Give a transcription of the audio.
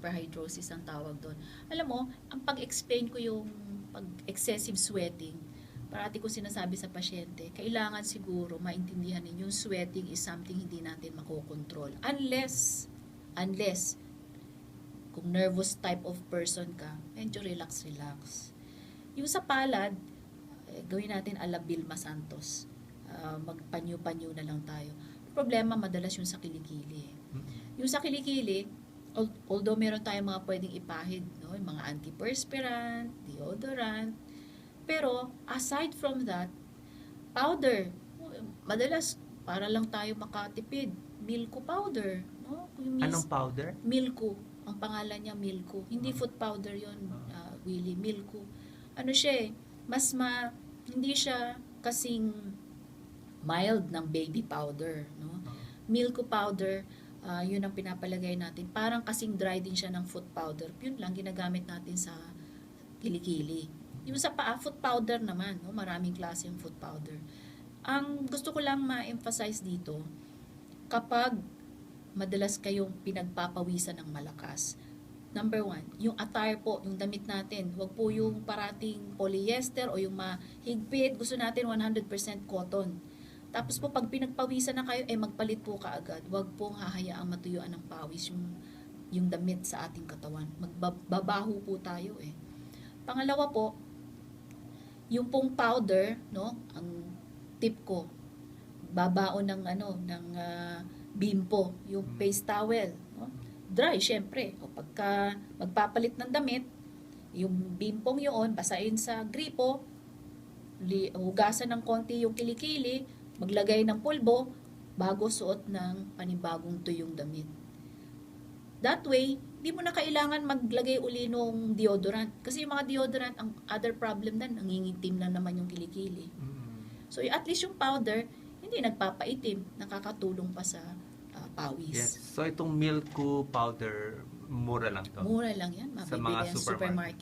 hyperhidrosis ang tawag doon. Alam mo, ang pag-explain ko yung pag-excessive sweating, parati ko sinasabi sa pasyente, kailangan siguro maintindihan ninyo yung sweating is something hindi natin makokontrol. Unless, unless, kung nervous type of person ka, medyo relax, relax. Yung sa palad, eh, gawin natin ala Vilma Santos. Ah, magpanyo-panyo na lang tayo. Problema madalas yung sa kilikili. Yung sa kilikili, although meron tayong mga pwedeng ipahid, no? yung mga antiperspirant, deodorant, pero aside from that, powder, madalas para lang tayo makatipid, Milko powder, no? Yung mis- Anong powder? Milko. Ang pangalan niya Milko. Hindi Ah. food powder yon uh, Willie. Milko. Ano siya eh, mas ma, hindi siya kasing mild ng baby powder. No? Milko powder, ah, yun ang pinapalagay natin. Parang kasing dry din siya ng food powder. Yun lang ginagamit natin sa kilikili. Yung sa paa, food powder naman. No? Maraming klase yung food powder. Ang gusto ko lang ma-emphasize dito, kapag madalas kayong pinagpapawisan ng malakas, Number one, yung attire po, yung damit natin, wag po yung parating polyester o yung mahigpit. Gusto natin 100% cotton. Tapos po, pag pinagpawisan na kayo, eh magpalit po kaagad. Wag pong hahayaang matuyuan ng pawis yung, yung damit sa ating katawan. Magbabaho po tayo eh. Pangalawa po, yung pong powder, no, ang tip ko, babaon ng ano, ng ah, bimpo, yung face towel, no? Dry, syempre. O pagka magpapalit ng damit, yung bimpong yun, basahin sa gripo, li, hugasan ng konti yung kilikili, maglagay ng pulbo, bago suot ng panibagong tuyong damit. That way, di mo na kailangan maglagay uli nung deodorant. Kasi yung mga deodorant, ang other problem na, nangingitim na naman yung kilikili. So, at least yung powder, hindi nagpapaitim, nakakatulong pa sa ah, pawis. Yes. So itong Milko powder, mura lang to. Mura lang yan, Sa mabibili mga yan sa supermarket. supermarket.